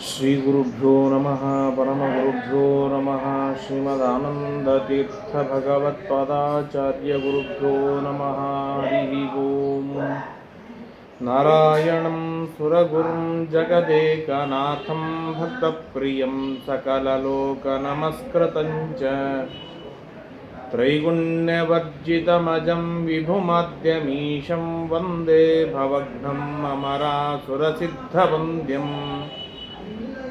श्रीगुरुभ्यो नमः परमगुरुभ्यो नमः श्रीमदानन्दतीर्थभगवत्पादाचार्यगुरुभ्यो नमः हरिः ओम्। नारायणं सुरगुरुं जगदेकनाथं भक्तप्रियं सकललोकनमस्कृतं च। त्रैगुण्यवर्जितमजं विभुमद्यमीशं वन्दे भवघ्नम् अमरासुरसिद्धवन्द्यम्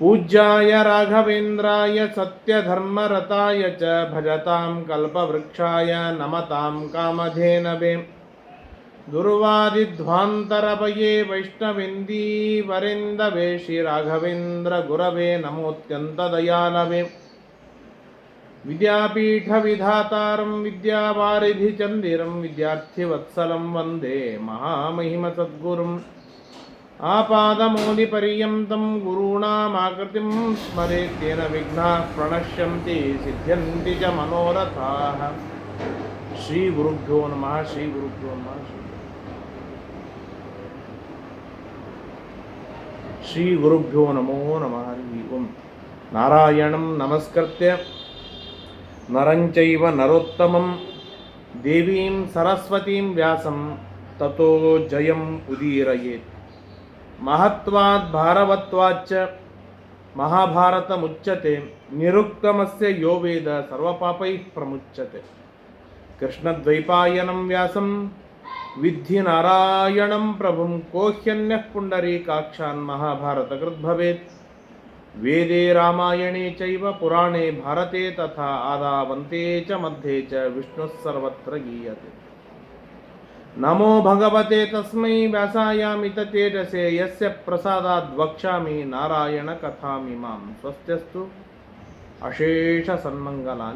पूज्याय राघवेन्द्राय सत्यधर्मरताय च भजतां कल्पवृक्षाय नमतां कामधेनवे। दुर्वादिध्वान्तरपये वैष्णवेन्दीवरेन्दवे श्रीराघवेन्द्रगुरवे नमोऽत्यन्तदयालवे। विद्यापीठविधातारं विद्यावारिधिचन्दिरं विद्यार्थिवत्सलं वंदे महामहिमसद्गुरुम्। आपादमौलिपर्यन्तं गुरूणामाकृतिं स्मरेत्येन विघ्नाः प्रणश्यन्ति सिद्ध्यन्ति च मनोरथाः श्रीगुरुभ्यो नमः श्रीगुरुभ्यो नमः श्री श्रीगुरुभ्यो नमो नमः हरिः ओम् नारायणं नमस्कृत्य नरञ्चैव नरोत्तमं देवीं सरस्वतीं व्यासं ततो जयम् उदीरयेत् ಮಹತ್ವಾತ್ ಭಾರವತ್ವಾಚ್ಚ ಮಹಾಭಾರತ ಮುಚ್ಚತೆ, ನಿರುಕ್ತಮಸ್ಯ ಯೋ ವೇದ ಸರ್ವಪಾಪೈ ಪ್ರಮುಚ್ಚತೆ. ಕೃಷ್ಣದ್ವೈಪಾಯನಂ ವ್ಯಾಸಂ ವಿಧಿ ನಾರಾಯಣಂ ಪ್ರಭುಂ, ಕೋಹ್ಯನ್ಯಃ ಪುಂಡರೀಕಾಕ್ಷಾನ್ ಮಹಾಭಾರತಕೃತ್ ಭವೇತ್. ವೇದೆ ರಾಮಾಯಣೆ ಚೈವ ಪುರಾಣೆ ಭಾರತೆ ತಥಾ ಆದಾವಂತೆ ಚ ಮಧ್ಯೆ ಚ ವಿಷ್ಣುಃ ಸರ್ವತ್ರ ಗೀಯತೆ. नमो भगवते तस्म व्यासायामित तेजसे यक्षा नारायण कथा नारायणकथामिमां स्वस्त्यस्तु। अशेष सन्मंगला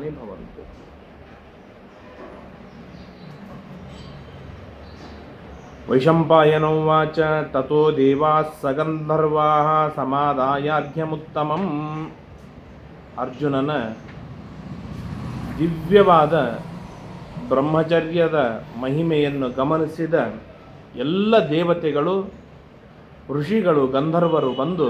वैशम्पायन उवाच ततो देवाः सगन्धर्वाः समादायार्घ्यमुत्तमम् अर्जुनन दिव्यवाद ಬ್ರಹ್ಮಚರ್ಯದ ಮಹಿಮೆಯನ್ನು ಗಮನಿಸಿದ ಎಲ್ಲ ದೇವತೆಗಳು, ಋಷಿಗಳು, ಗಂಧರ್ವರು ಬಂದು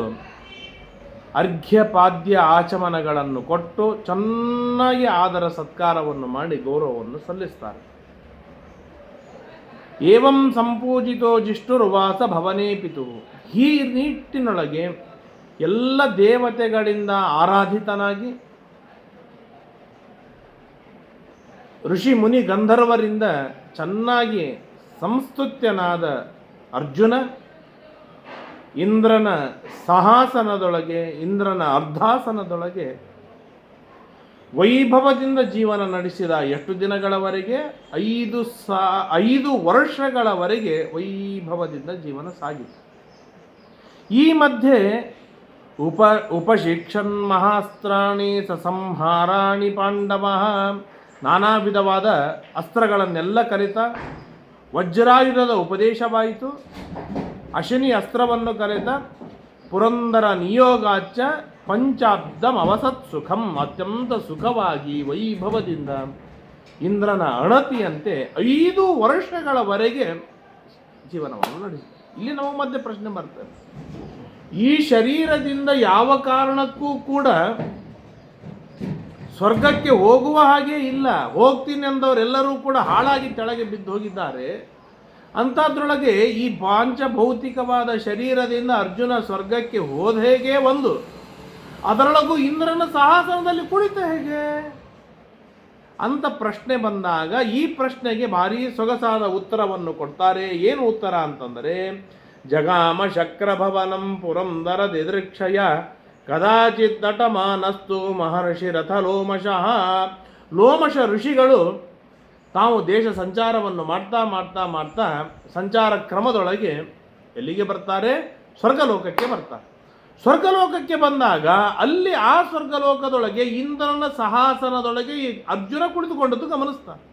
ಅರ್ಘ್ಯಪಾದ್ಯ ಆಚಮನಗಳನ್ನು ಕೊಟ್ಟು ಚೆನ್ನಾಗಿ ಆದರ ಸತ್ಕಾರವನ್ನು ಮಾಡಿ ಗೌರವವನ್ನು ಸಲ್ಲಿಸ್ತಾರೆ. ಏವಂ ಸಂಪೂಜಿತೋ ಜಿಷ್ಣುರ್ವಾಸ ಭವನೇ ಪಿತು ಈ ನಿಟ್ಟಿನೊಳಗೆ ಎಲ್ಲ ದೇವತೆಗಳಿಂದ ಆರಾಧಿತನಾಗಿ ಋಷಿ ಮುನಿ ಗಂಧರ್ವರಿಂದ ಚೆನ್ನಾಗಿ ಸಂಸ್ತುತ್ಯನಾದ ಅರ್ಜುನ, ಇಂದ್ರನ ಸಹಾಸನದೊಳಗೆ, ಇಂದ್ರನ ಅರ್ಧಾಸನದೊಳಗೆ ವೈಭವದಿಂದ ಜೀವನ ನಡೆಸಿದ ಎಷ್ಟು ದಿನಗಳವರೆಗೆ? ಐದು ಸಾ, ಐದು ವರ್ಷಗಳವರೆಗೆ ವೈಭವದಿಂದ ಜೀವನ ಸಾಗಿತು ಈ ಮಧ್ಯೆ ಉಪ, ಉಪಶಿಕ್ಷನ್ ಮಹಾಸ್ತ್ರಾಣಿ ಸಸಂಹಾರಾಣಿ ಪಾಂಡವ ನಾನಾ ವಿಧವಾದ ಅಸ್ತ್ರಗಳನ್ನೆಲ್ಲ ಕರೆತ ವಜ್ರಾಯುಧದ ಉಪದೇಶವಾಯಿತು. ಅಶನಿ ಅಸ್ತ್ರವನ್ನು ಕರೆತ ಪುರಂದರ ನಿಯೋಗಾಚ ಪಂಚಾಬ್ದಂ ಅವಸತ್ ಸುಖಂ ಅತ್ಯಂತ ಸುಖವಾಗಿ ವೈಭವದಿಂದ ಇಂದ್ರನ ಅಣತಿಯಂತೆ ಐದು ವರ್ಷಗಳವರೆಗೆ ಜೀವನವನ್ನು ನಡೆಸಿದೆ. ಇಲ್ಲಿ ನಮ್ಮ ಮಧ್ಯೆ ಪ್ರಶ್ನೆ ಬರ್ತದೆ ಈ ಶರೀರದಿಂದ ಯಾವ ಕಾರಣಕ್ಕೂ ಕೂಡ ಸ್ವರ್ಗಕ್ಕೆ ಹೋಗುವ ಹಾಗೆ ಇಲ್ಲ. ಹೋಗ್ತೀನಿ ಅಂದವರೆಲ್ಲರೂ ಕೂಡ ಹಾಳಾಗಿ ಕೆಳಗೆ ಬಿದ್ದು ಹೋಗಿದ್ದಾರೆ. ಅಂಥದ್ರೊಳಗೆ ಈ ಪಾಂಚಭೌತಿಕವಾದ ಶರೀರದಿಂದ ಅರ್ಜುನ ಸ್ವರ್ಗಕ್ಕೆ ಹೋದ ಹೇಗೆ ಒಂದು. ಅದರೊಳಗೂ ಇಂದ್ರನ ಸಾಹಸನದಲ್ಲಿ ಕುಳಿತ ಹೇಗೆ? ಅಂತ ಪ್ರಶ್ನೆ ಬಂದಾಗ ಈ ಪ್ರಶ್ನೆಗೆ ಭಾರಿ ಸೊಗಸಾದ ಉತ್ತರವನ್ನು ಕೊಡ್ತಾರೆ. ಏನು ಉತ್ತರ ಅಂತಂದರೆ, ಜಗಾಮ ಶಕ್ರಭವನಂ ಪುರಂದರ ದಿದೃಕ್ಷಯ ಕದಾಚಿತ್ ದಟಮಾನಸ್ತು ಮಹರ್ಷಿ ರಥ ಲೋಮಶಃ ಲೋಮಶ ಋಷಿಗಳು ತಾವು ದೇಶ ಸಂಚಾರವನ್ನು ಮಾಡ್ತಾ ಮಾಡ್ತಾ ಮಾಡ್ತಾ ಸಂಚಾರ ಕ್ರಮದೊಳಗೆ ಎಲ್ಲಿಗೆ ಬರ್ತಾರೆ? ಸ್ವರ್ಗಲೋಕಕ್ಕೆ ಬರ್ತಾರೆ. ಸ್ವರ್ಗಲೋಕಕ್ಕೆ ಬಂದಾಗ ಅಲ್ಲಿ ಆ ಸ್ವರ್ಗಲೋಕದೊಳಗೆ ಇಂದ್ರನ ಸಹಾಸನದೊಳಗೆ ಅರ್ಜುನ ಕುಳಿತುಕೊಂಡದ್ದು ಗಮನಿಸ್ತಾರೆ.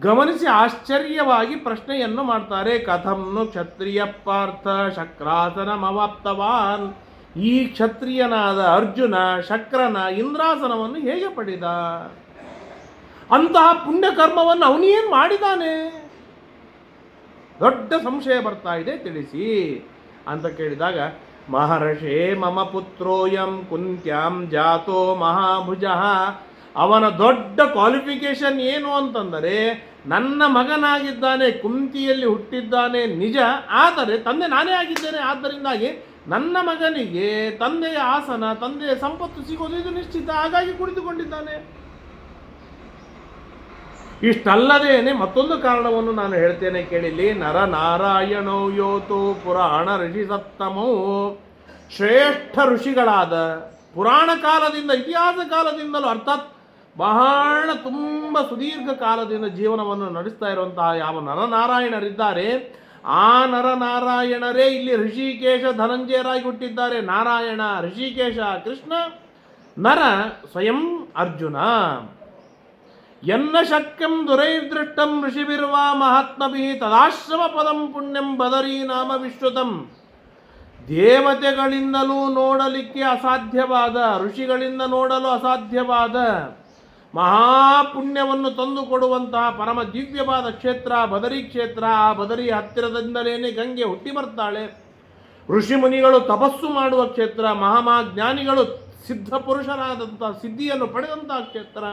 ಗಮನಿಸಿ ಆಶ್ಚರ್ಯವಾಗಿ ಪ್ರಶ್ನೆಯನ್ನು ಮಾಡ್ತಾರೆ. ಕಥಂನು ಕ್ಷತ್ರಿಯ ಪಾರ್ಥ ಶಕ್ರಾಸನಮವಾಪ್ತವಾನ್. ಈ ಕ್ಷತ್ರಿಯನಾದ ಅರ್ಜುನ, ಶಕ್ರನ ಇಂದ್ರಾಸನವನ್ನು ಹೇಗೆ ಪಡೆದ? ಅಂತಹ ಪುಣ್ಯಕರ್ಮವನ್ನು ಅವನೇನು ಮಾಡಿದಾನೆ? ದೊಡ್ಡ ಸಂಶಯ ಬರ್ತಾ ಇದೆ, ತಿಳಿಸಿ. ಅಂತ ಕೇಳಿದಾಗ, ಮಹರ್ಷೇ, ಮಮ ಪುತ್ರೋಯಂ ಕುಂತ್ಯಾಂ ಜಾತೋ ಮಹಾಭುಜ. ಅವನ ದೊಡ್ಡ ಕ್ವಾಲಿಫಿಕೇಶನ್ ಏನು ಅಂತಂದರೆ, ನನ್ನ ಮಗನಾಗಿದ್ದಾನೆ, ಕುಂತಿಯಲ್ಲಿ ಹುಟ್ಟಿದ್ದಾನೆ, ನಿಜ. ಆದರೆ ತಂದೆ ನಾನೇ ಆಗಿದ್ದೇನೆ. ಆದ್ದರಿಂದಾಗಿ ನನ್ನ ಮಗನಿಗೆ ತಂದೆಯ ಆಸನ, ತಂದೆಯ ಸಂಪತ್ತು ಸಿಗೋದು, ಇದು ನಿಶ್ಚಿತ. ಹಾಗಾಗಿ ಕುಳಿತುಕೊಂಡಿದ್ದಾನೆ. ಇಷ್ಟಲ್ಲದೇನೆ ಮತ್ತೊಂದು ಕಾರಣವನ್ನು ನಾನು ಹೇಳ್ತೇನೆ ಕೇಳಿಲಿ ನರ ನಾರಾಯಣೋ ಯೋತು ಪುರಾಣ ಋಷಿ ಸಪ್ತಮೋ. ಶ್ರೇಷ್ಠ ಋಷಿಗಳಾದ ಪುರಾಣ ಕಾಲದಿಂದ, ಇತಿಹಾಸ ಕಾಲದಿಂದಲೂ, ಅರ್ಥಾತ್ ಬಹಳ ತುಂಬ ಸುದೀರ್ಘ ಕಾಲದಿಂದ ಜೀವನವನ್ನು ನಡೆಸ್ತಾ ಇರುವಂತಹ ಯಾವ ನರನಾರಾಯಣರಿದ್ದಾರೆ. ಆ ನರ ನಾರಾಯಣರೇ ಇಲ್ಲಿ ಋಷಿಕೇಶ ಧನಂಜಯರಾಗಿ ಹುಟ್ಟಿದ್ದಾರೆ ನಾರಾಯಣ, ಋಷಿಕೇಶ, ಕೃಷ್ಣ, ನರ ಸ್ವಯಂ ಅರ್ಜುನ. ಎನ್ನ ಶಕ್ಯಂ ದುರೈದೃಷ್ಟಂ ಋಷಿಭಿರ್ವ ಮಹಾತ್ಮಭಿ ತದಾಶ್ರಮ ಪದಂ ಪುಣ್ಯಂ ಬದರಿ ನಾಮ ವಿಶ್ವತಂ ದೇವತೆಗಳಿಂದಲೂ ನೋಡಲಿಕ್ಕೆ ಅಸಾಧ್ಯವಾದ, ಋಷಿಗಳಿಂದ ನೋಡಲು ಅಸಾಧ್ಯವಾದ ಮಹಾಪುಣ್ಯವನ್ನು ತಂದುಕೊಡುವಂತಹ ಪರಮ ದಿವ್ಯವಾದ ಕ್ಷೇತ್ರ, ಬದರಿ ಕ್ಷೇತ್ರ, ಆ ಬದರಿ ಹತ್ತಿರದಿಂದಲೇನೆ ಗಂಗೆ ಹುಟ್ಟಿ ಬರ್ತಾಳೆ. ಋಷಿಮುನಿಗಳು ತಪಸ್ಸು ಮಾಡುವ ಕ್ಷೇತ್ರ ಮಹಾಮಾ ಜ್ಞಾನಿಗಳು ಸಿದ್ಧ ಪುರುಷರಾದಂತಹ ಸಿದ್ಧಿಯನ್ನು ಪಡೆದಂತಹ ಕ್ಷೇತ್ರ.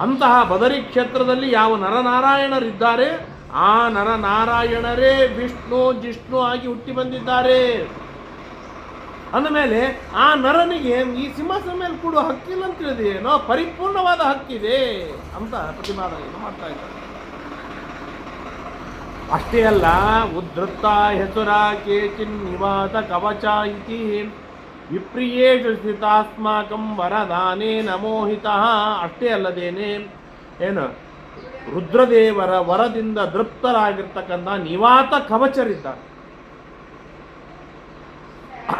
ಅಂತಹ ಬದರಿ ಕ್ಷೇತ್ರದಲ್ಲಿ ಯಾವ ನರನಾರಾಯಣರಿದ್ದಾರೆ? ಆ ನರನಾರಾಯಣರೇ ವಿಷ್ಣು, ಜಿಷ್ಣು ಆಗಿ ಹುಟ್ಟಿ ಬಂದಿದ್ದಾರೆ. ಅಂದಮೇಲೆ ಆ ನರನಿಗೆ ಈ ಸಿಂಹಾಸನ ಮೇಲೆ ಕೂಡುವ ಹಕ್ಕಿಲ್ಲ ಅಂತ ಪರಿಪೂರ್ಣವಾದ ಹಕ್ಕಿದೆ ಅಂತ ಪ್ರತಿಪಾದನೆಯನ್ನು ಮಾಡ್ತಾ ಇದ್ದಾರೆ. ಅಷ್ಟೇ ಅಲ್ಲ ಉದ್ಧತ್ತ ಹೆಸರ ಕೇಚಿನ್ ನಿವಾತ ಕವಚ ಇತಿ ವಿಪ್ರಿಯೇಷು ಸ್ಥಿತಾಸ್ಮಾಕಂ ವರದಾನೇ ನಮೋಹಿತ. ಅಷ್ಟೇ ಅಲ್ಲದೇನೆ, ಏನು, ರುದ್ರದೇವರ ವರದಿಂದ ದೃಪ್ತರಾಗಿರ್ತಕ್ಕಂಥ ನಿವಾತ ಕವಚರಿದ್ದಾರೆ.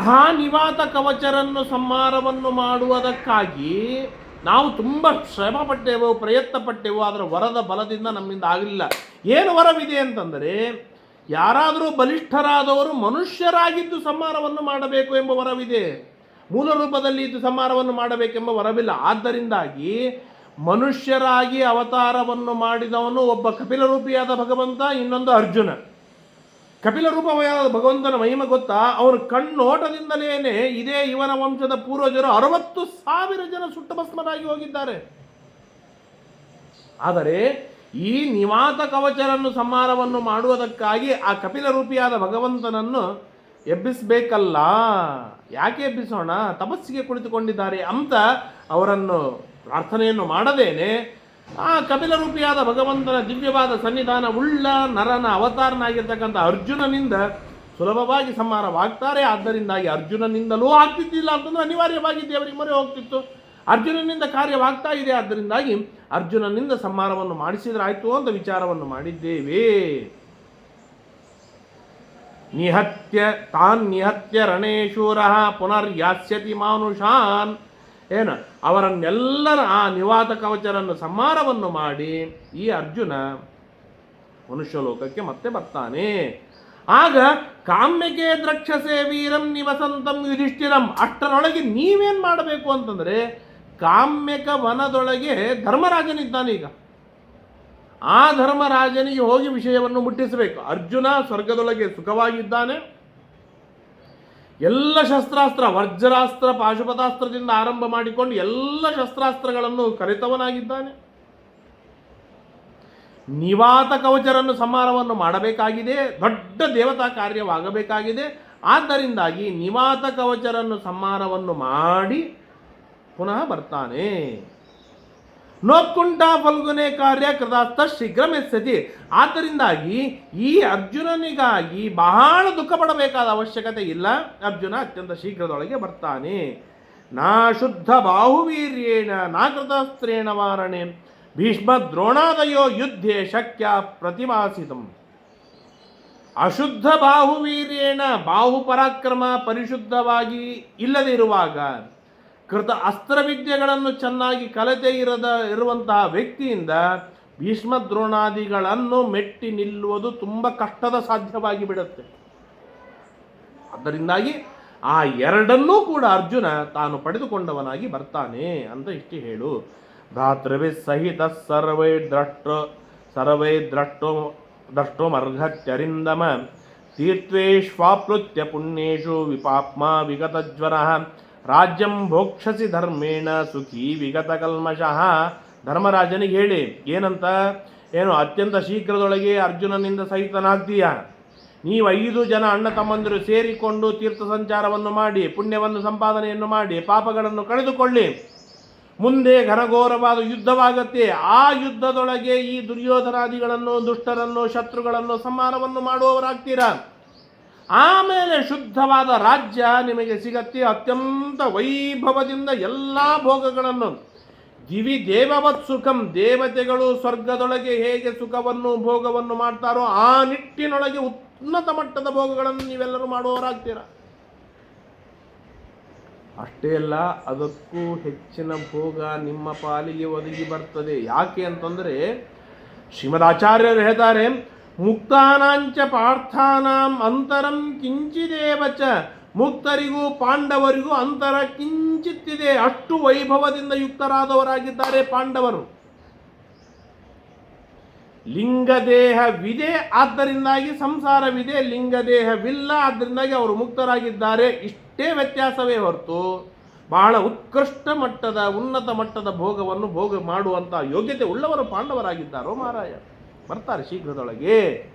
ಆ ನಿವಾತ ಕವಚರನ್ನು ಸಂಹಾರವನ್ನು ಮಾಡುವುದಕ್ಕಾಗಿ ನಾವು ತುಂಬ ಶ್ರಮ ಪಟ್ಟೆವು ಪ್ರಯತ್ನ ಪಟ್ಟೆವು ಅದರ ವರದ ಬಲದಿಂದ ನಮ್ಮಿಂದ ಆಗಲಿಲ್ಲ. ಏನು ವರವಿದೆ ಅಂತಂದರೆ, ಯಾರಾದರೂ ಬಲಿಷ್ಠರಾದವರು ಮನುಷ್ಯರಾಗಿದ್ದು ಸಂಹಾರವನ್ನು ಮಾಡಬೇಕು ಎಂಬ ವರವಿದೆ. ಮೂಲ ರೂಪದಲ್ಲಿ ಇದ್ದು ಸಂಹಾರವನ್ನು ಮಾಡಬೇಕೆಂಬ ವರವಿಲ್ಲ. ಆದ್ದರಿಂದಾಗಿ ಮನುಷ್ಯರಾಗಿ ಅವತಾರವನ್ನು ಮಾಡಿದವನು ಒಬ್ಬ ಕಪಿಲ ರೂಪಿಯಾದ ಭಗವಂತ, ಇನ್ನೊಂದು ಅರ್ಜುನ. ಕಪಿಲ ರೂಪವಾದ ಭಗವಂತನ ಮಹಿಮೆ ಗೊತ್ತಾ? ಅವನ ಕಣ್ಣೋಟದಿಂದಲೇನೆ ಇದೇ ಇವನ ವಂಶದ ಪೂರ್ವಜರು ಅರವತ್ತು ಸಾವಿರ ಜನ ಸುಟ್ಟ ಭಸ್ಮರಾಗಿ ಹೋಗಿದ್ದಾರೆ. ಆದರೆ ಈ ನಿವಾತ ಕವಚರನ್ನು ಸಂಹಾರವನ್ನು ಮಾಡುವುದಕ್ಕಾಗಿ ಆ ಕಪಿಲ ರೂಪಿಯಾದ ಭಗವಂತನನ್ನು ಎಬ್ಬಿಸಬೇಕಲ್ಲ. ಯಾಕೆ ಎಬ್ಬಿಸೋಣ? ತಪಸ್ಸಿಗೆ ಕುಳಿತುಕೊಂಡಿದ್ದಾರೆ ಅಂತ ಅವರನ್ನು ಪ್ರಾರ್ಥನೆಯನ್ನು ಮಾಡದೇನೆ. ಆ ಕಪಿಲ ರೂಪಿಯಾದ ಭಗವಂತನ ದಿವ್ಯವಾದ ಸನ್ನಿಧಾನ ಉಳ್ಳ ನರನ ಅವತಾರನಾಗಿರ್ತಕ್ಕಂಥ ಅರ್ಜುನನಿಂದ ಸುಲಭವಾಗಿ ಸಂಹಾರವಾಗ್ತಾರೆ. ಆದ್ದರಿಂದಾಗಿ ಅರ್ಜುನನಿಂದಲೂ ಆಗ್ತಿದ್ದಿಲ್ಲ ಅಂತಂದ್ರೆ ಅನಿವಾರ್ಯವಾಗಿ ದೇವರಿಗೆ ಮೊರೆ ಹೋಗ್ತಿತ್ತು. ಅರ್ಜುನನಿಂದ ಕಾರ್ಯವಾಗ್ತಾ ಇದೆ. ಆದ್ದರಿಂದಾಗಿ ಅರ್ಜುನನಿಂದ ಸಂಹಾರವನ್ನು ಮಾಡಿಸಿದ್ರಾಯ್ತು ಅಂತ ವಿಚಾರವನ್ನು ಮಾಡಿದ್ದೇವೆ. ನಿಹತ್ಯ ತಾನ್ ನಿಹತ್ಯ ರಣೇಶೂರ ಪುನರ್ಯಾಸ್ಯತಿ ಮಾನುಷಾನ್. ಏನು? ಅವರನ್ನೆಲ್ಲರ ಆ ನಿವಾತ ಕವಚರನ್ನು ಸಂಹಾರವನ್ನು ಮಾಡಿ ಈ ಅರ್ಜುನ ಮನುಷ್ಯಲೋಕಕ್ಕೆ ಮತ್ತೆ ಬರ್ತಾನೆ. ಆಗ ಕಾಮ್ಯಕ್ಕೆ ದ್ರಕ್ಷಸೆ ವೀರಂ ನಿವಸಂತಂ ಯುಧಿಷ್ಠಿರಂ, ಅಷ್ಟರೊಳಗೆ ನೀವೇನು ಮಾಡಬೇಕು ಅಂತಂದರೆ ಕಾಮ್ಯಕ ವನದೊಳಗೆ ಧರ್ಮರಾಜನಿದ್ದಾನೆ ಈಗ. ಆ ಧರ್ಮರಾಜನಿಗೆ ಹೋಗಿ ವಿಷಯವನ್ನು ಮುಟ್ಟಿಸಬೇಕು. ಅರ್ಜುನ ಸ್ವರ್ಗದೊಳಗೆ ಸುಖವಾಗಿದ್ದಾನೆ. ಎಲ್ಲ ಶಸ್ತ್ರಾಸ್ತ್ರ ವಜ್ರಾಸ್ತ್ರ ಪಾಶುಪತಾಸ್ತ್ರದಿಂದ ಆರಂಭ ಮಾಡಿಕೊಂಡು ಎಲ್ಲ ಶಸ್ತ್ರಾಸ್ತ್ರಗಳನ್ನು ಕರೆತವನಾಗಿದ್ದಾನೆ ನಿವಾತ ಕವಚರನ್ನು ಸಂಹಾರವನ್ನು ಮಾಡಬೇಕಾಗಿದೆ, ದೊಡ್ಡ ದೇವತಾ ಕಾರ್ಯವಾಗಬೇಕಾಗಿದೆ. ಆದ್ದರಿಂದಾಗಿ ನಿವಾತ ಕವಚರನ್ನು ಸಂಹಾರವನ್ನು ಮಾಡಿ ಪುನಃ ಬರ್ತಾನೆ. ನೋಕ್ಕುಂಟ ಫಲ್ಗುನೆ ಕಾರ್ಯ ಕೃತಾಸ್ತ ಶೀಘ್ರಮೆಸ್ಸತಿ. ಆದ್ದರಿಂದಾಗಿ ಈ ಅರ್ಜುನನಿಗಾಗಿ ಬಹಳ ದುಃಖ ಪಡಬೇಕಾದ ಅವಶ್ಯಕತೆ ಇಲ್ಲ. ಅರ್ಜುನ ಅತ್ಯಂತ ಶೀಘ್ರದೊಳಗೆ ಬರ್ತಾನೆ. ನಾ ಶುದ್ಧ ಬಾಹುವೀರ್ಯೇಣ, ನಾ ಕೃತಾಸ್ತ್ರೇಣ ವಾರಣೆ. ಭೀಷ್ಮ ದ್ರೋಣಾದಯೋ ಯುದ್ಧೆ ಶಕ್ಯ ಪ್ರತಿಮಾಸಿತಂ. ಅಶುದ್ಧ ಬಾಹುವೀರ್ಯೇಣ ಬಾಹು ಪರಾಕ್ರಮ ಪರಿಶುದ್ಧವಾಗಿ ಇಲ್ಲದಿರುವಾಗ ಕೃತ ಅಸ್ತ್ರವಿದ್ಯೆಗಳನ್ನು ಚೆನ್ನಾಗಿ ಕಲತೆ ಇರದ, ಇರುವಂತಹ ವ್ಯಕ್ತಿಯಿಂದ ಭೀಷ್ಮ ದ್ರೋಣಾದಿಗಳನ್ನು ಮೆಟ್ಟಿ ನಿಲ್ಲುವುದು ತುಂಬ ಕಷ್ಟದ ಸಾಧ್ಯವಾಗಿ ಬಿಡುತ್ತೆ. ಅದರಿಂದಾಗಿ ಆ ಎರಡನ್ನೂ ಕೂಡ ಅರ್ಜುನ ತಾನು ಪಡೆದುಕೊಂಡವನಾಗಿ ಬರ್ತಾನೆ ಅಂತ ಇಷ್ಟು ಹೇಳು. ಧಾತೃವಿ ಸಹಿತ ಸರ್ವೈ ದ್ರಷ್ಟ, ಸರ್ವೈ ದ್ರಷ್ಟೋ ದ್ರಷ್ಟೋಮರ್ಘತ್ಯರಿಂದಮ ತೀರ್ಥೇಶ್ವಾಪ್ಲುತ್ಯ ಪುಣ್ಯೇಶು ವಿಪಾಪ್ಮ ವಿಗತಜ್ವರ. ರಾಜ್ಯಂ ಭೋಕ್ಷಸಿ ಧರ್ಮೇಣ ಸುಖಿ ವಿಗತ ಕಲ್ಮಶಃ ಧರ್ಮರಾಜನಿಗೆ ಹೇಳಿ, ಏನಂತ? ಏನು, ಅತ್ಯಂತ ಶೀಘ್ರದೊಳಗೆ ಅರ್ಜುನನಿಂದ ಸಹಿತನಾಗ್ತೀಯ? ನೀವು ಐದು ಜನ ಅಣ್ಣ ತಮ್ಮಂದಿರು ಸೇರಿಕೊಂಡು ತೀರ್ಥ ಸಂಚಾರವನ್ನು ಮಾಡಿ, ಪುಣ್ಯವನ್ನು ಸಂಪಾದನೆಯನ್ನು ಮಾಡಿ, ಪಾಪಗಳನ್ನು ಕಳೆದುಕೊಳ್ಳಿ. ಮುಂದೆ ಘನಘೋರವಾದ ಯುದ್ಧವಾಗತ್ತೆ. ಆ ಯುದ್ಧದೊಳಗೆ ಈ ದುರ್ಯೋಧನಾದಿಗಳನ್ನು, ದುಷ್ಟರನ್ನು, ಶತ್ರುಗಳನ್ನು ಸಂಹಾರವನ್ನು ಮಾಡುವವರಾಗ್ತೀರಾ? ಆಮೇಲೆ ಶುದ್ಧವಾದ ರಾಜ್ಯ ನಿಮಗೆ ಸಿಗತ್ತೆ. ಅತ್ಯಂತ ವೈಭವದಿಂದ ಎಲ್ಲ ಭೋಗಗಳನ್ನು. ದಿವಿ ದೇವವತ್ ಸುಖಂ, ದೇವತೆಗಳು ಸ್ವರ್ಗದೊಳಗೆ ಹೇಗೆ ಸುಖವನ್ನು, ಭೋಗವನ್ನು ಮಾಡ್ತಾರೋ ಆ ನಿಟ್ಟಿನೊಳಗೆ ಉನ್ನತ ಮಟ್ಟದ ಭೋಗಗಳನ್ನು ನೀವೆಲ್ಲರೂ ಮಾಡುವವರಾಗ್ತೀರ? ಅಷ್ಟೇ ಅಲ್ಲ, ಅದಕ್ಕೂ ಹೆಚ್ಚಿನ ಭೋಗ ನಿಮ್ಮ ಪಾಲಿಗೆ ಒದಗಿ ಬರ್ತದೆ. ಯಾಕೆ ಅಂತಂದರೆ ಶ್ರೀಮದಾಚಾರ್ಯರು ಹೇಳ್ತಾರೆ ಮುಕ್ತಾನಾಂಚ ಪಾರ್ಥಾನಾಂ ಅಂತರಂ ಕಿಂಚಿದೇವ ಚ. ಮುಕ್ತರಿಗೂ ಪಾಂಡವರಿಗೂ ಅಂತರ ಕಿಂಚಿತ್ತಿದೆ. ಅಷ್ಟು ವೈಭವದಿಂದ ಯುಕ್ತರಾದವರಾಗಿದ್ದಾರೆ ಪಾಂಡವರು. ಲಿಂಗದೇಹವಿದೆ, ಆದ್ದರಿಂದಾಗಿ ಸಂಸಾರವಿದೆ. ಲಿಂಗದೇಹವಿಲ್ಲ, ಆದ್ದರಿಂದಾಗಿ ಅವರು ಮುಕ್ತರಾಗಿದ್ದಾರೆ. ಇಷ್ಟೇ ವ್ಯತ್ಯಾಸವೇ ಹೊರತು, ಬಹಳ ಉತ್ಕೃಷ್ಟ ಮಟ್ಟದ, ಉನ್ನತ ಮಟ್ಟದ ಭೋಗವನ್ನು ಭೋಗ ಮಾಡುವಂಥ ಯೋಗ್ಯತೆ ಉಳ್ಳವರು ಪಾಂಡವರಾಗಿದ್ದಾರೋ ಮಾರಾಯ ಬರ್ತಾರೆ ಶೀಘ್ರದೊಳಗೆ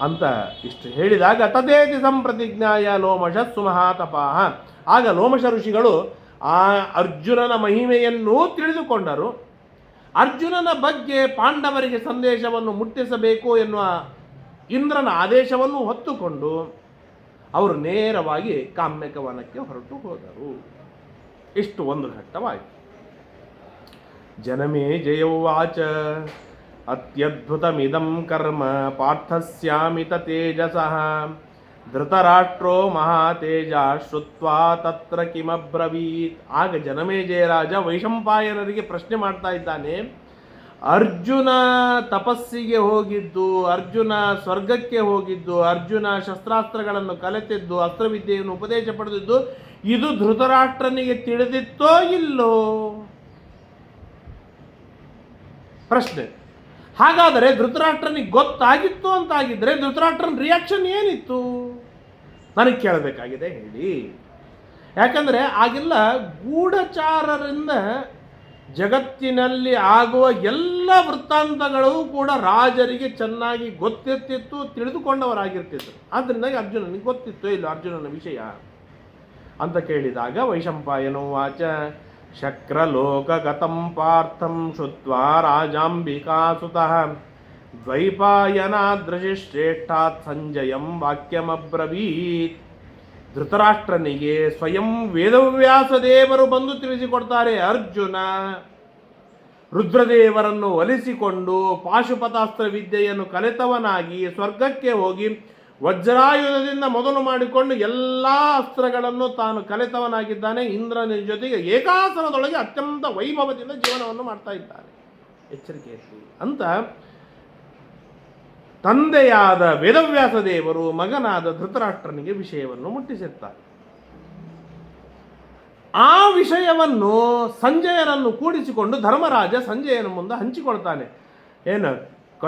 ಅಂತ ಇಷ್ಟು ಹೇಳಿದಾಗ ತದೇತಿ ಸಂಪ್ರತಿಜ್ಞಾಯ ಲೋಮಶ ಸುಮಹಾತಪಾಹ ಆಗ ಲೋಮಶ ಋಷಿಗಳು ಆ ಅರ್ಜುನನ ಮಹಿಮೆಯನ್ನೂ ತಿಳಿದುಕೊಂಡರು. ಅರ್ಜುನನ ಬಗ್ಗೆ ಪಾಂಡವರಿಗೆ ಸಂದೇಶವನ್ನು ಮುಟ್ಟಿಸಬೇಕು ಎನ್ನುವ ಇಂದ್ರನ ಆದೇಶವನ್ನು ಹೊತ್ತುಕೊಂಡು ಅವರು ನೇರವಾಗಿ ಕಾಮ್ಯಕವನಕ್ಕೆ ಹೊರಟು ಹೋದರು. ಇಷ್ಟು ಒಂದು ಘಟ್ಟವಾಯಿತು. ಜನಮೇ ಜಯವಾಚ ಅತ್ಯದ್ಭುತಮಿದಂ ಕರ್ಮ ಪಾರ್ಥಸ್ಯಾಮಿತ ತೇಜಸಃ. ಧೃತರಾಷ್ಟ್ರೋ ಮಹಾತೇಜ, ಶ್ರುತ್ವಾ ತತ್ರ ಕಿಮಬ್ರವೀತ್. ಆಗ ಜನಮೇಜಯರಾಜ ವೈಶಂಪಾಯನರಿಗೆ ಪ್ರಶ್ನೆ ಮಾಡ್ತಾ ಇದ್ದಾನೆ, ಅರ್ಜುನ ತಪಸ್ಸಿಗೆ ಹೋಗಿದ್ದು, ಅರ್ಜುನ ಸ್ವರ್ಗಕ್ಕೆ ಹೋಗಿದ್ದು, ಅರ್ಜುನ ಶಸ್ತ್ರಾಸ್ತ್ರಗಳನ್ನು ಕಲೆತಿದ್ದು, ಅಸ್ತ್ರವಿದ್ಯೆಯನ್ನು ಉಪದೇಶ ಪಡೆದಿದ್ದು, ಇದು ಧೃತರಾಷ್ಟ್ರನಿಗೆ ತಿಳಿದಿತ್ತೋ ಇಲ್ಲೋ? ಪ್ರಶ್ನೆ. ಹಾಗಾದರೆ ಧೃತರಾಷ್ಟ್ರನಿಗೆ ಗೊತ್ತಾಗಿತ್ತು ಅಂತಾಗಿದ್ದರೆ ಧೃತರಾಷ್ಟ್ರನ ರಿಯಾಕ್ಷನ್ ಏನಿತ್ತು? ನನಗೆ ಕೇಳಬೇಕಾಗಿದೆ, ಹೇಳಿ. ಯಾಕಂದರೆ ಆಗಿಲ್ಲ, ಗೂಢಚಾರರಿಂದ ಜಗತ್ತಿನಲ್ಲಿ ಆಗುವ ಎಲ್ಲ ವೃತ್ತಾಂತಗಳು ಕೂಡ ರಾಜರಿಗೆ ಚೆನ್ನಾಗಿ ಗೊತ್ತಿರ್ತಿತ್ತು, ತಿಳಿದುಕೊಂಡವರಾಗಿರ್ತಿದ್ರು. ಆದ್ದರಿಂದಾಗಿ ಅರ್ಜುನನಿಗೆ ಗೊತ್ತಿತ್ತು ಇಲ್ಲ ಅರ್ಜುನನ ವಿಷಯ ಅಂತ ಕೇಳಿದಾಗ ವೈಶಂಪಾಯನೋ ವಾಚ ಶಕ್ರಲೋಕಗತಂ ಪಾರ್ಥಂ ಶುತ್ವಾ ರಾಜಾಂಬಿಕಾಸುತಃ. ದ್ವೈಪಾಯನಾದೃಶಿಶ್ರೇಷ್ಠಾತ್ ಸಂಜಯಂ ವಾಕ್ಯಮಬ್ರವೀತ್. ಧೃತರಾಷ್ಟ್ರನಿಗೆ ಸ್ವಯಂ ವೇದವ್ಯಾಸ ದೇವರು ಬಂದು ತಿಳಿಸಿಕೊಡ್ತಾರೆ ಅರ್ಜುನ. ರುದ್ರದೇವರನ್ನು ಒಲಿಸಿಕೊಂಡು ಪಾಶುಪತಾಸ್ತ್ರ ವಿದ್ಯೆಯನ್ನು ಕಲಿತವನಾಗಿ ಸ್ವರ್ಗಕ್ಕೆ ಹೋಗಿ ವಜ್ರಾಯುಧದಿಂದ ಮೊದಲು ಮಾಡಿಕೊಂಡು ಎಲ್ಲ ಅಸ್ತ್ರಗಳನ್ನು ತಾನು ಕಲಿತವನಾಗಿದ್ದಾನೆ. ಇಂದ್ರನ ಜೊತೆಗೆ ಏಕಾಸನದೊಳಗೆ ಅತ್ಯಂತ ವೈಭವದಿಂದ ಜೀವನವನ್ನು ಮಾಡ್ತಾ ಇದ್ದಾನೆ. ಎಚ್ಚರಿಕೆ ಅಂತ ತಂದೆಯಾದ ವೇದವ್ಯಾಸ ದೇವರು ಮಗನಾದ ಧೃತರಾಷ್ಟ್ರನಿಗೆ ವಿಷಯವನ್ನು ಮುಟ್ಟಿಸಿರ್ತಾರೆ. ಆ ವಿಷಯವನ್ನು ಸಂಜಯನನ್ನು ಕೂಡಿಸಿಕೊಂಡು ಧರ್ಮರಾಜ ಸಂಜಯನ ಮುಂದೆ ಹಂಚಿಕೊಳ್ತಾನೆ. ಏನು? ಕ